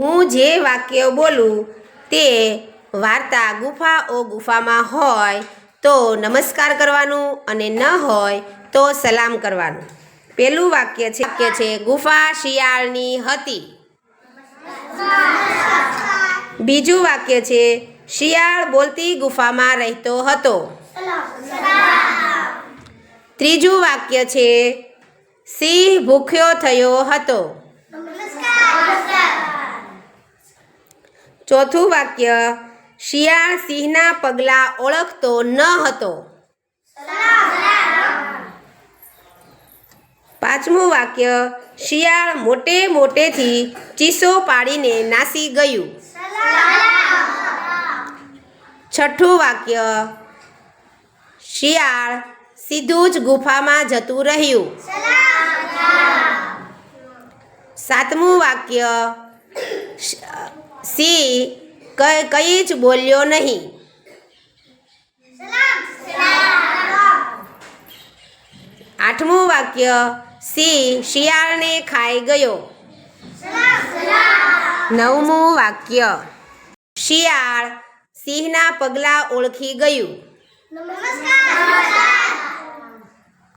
હું જે વાક્ય બોલું તે વાર્તા ગુફા ઓ ગુફામાં હોય તો નમસ્કાર કરવાનું અને ન હોય તો સલામ કરવાનું. પેલું વાક્ય છે વાક્ય છે, ગુફા શિયાળની હતી. બીજું વાક્ય છે, શિયાળ બોલતી ગુફામાં રહેતો હતો. ત્રીજું વાક્ય છે, સિંહ ભૂખ્યો થયો હતો. ચોથું વાક્ય, શિયાળ સિંહના પગલાં ઓળખતો ન હતો. પાંચમું વાક્ય, શિયાળ મોટે મોટેથી ચીસો પાડીને નાસી ગયું. છઠ્ઠું વાક્ય, શિયાળ સીધું જ ગુફામાં જતું રહ્યું. સાતમું વાક્ય સિંહ કઈ કઈ જ બોલ્યો નહીં. આઠમું વાક્ય સિંહ શિયાળને ખાઈ ગયો. નવમું વાક્ય શિયાળ સિંહના પગલાં ઓળખી ગયું. નમસ્કાર.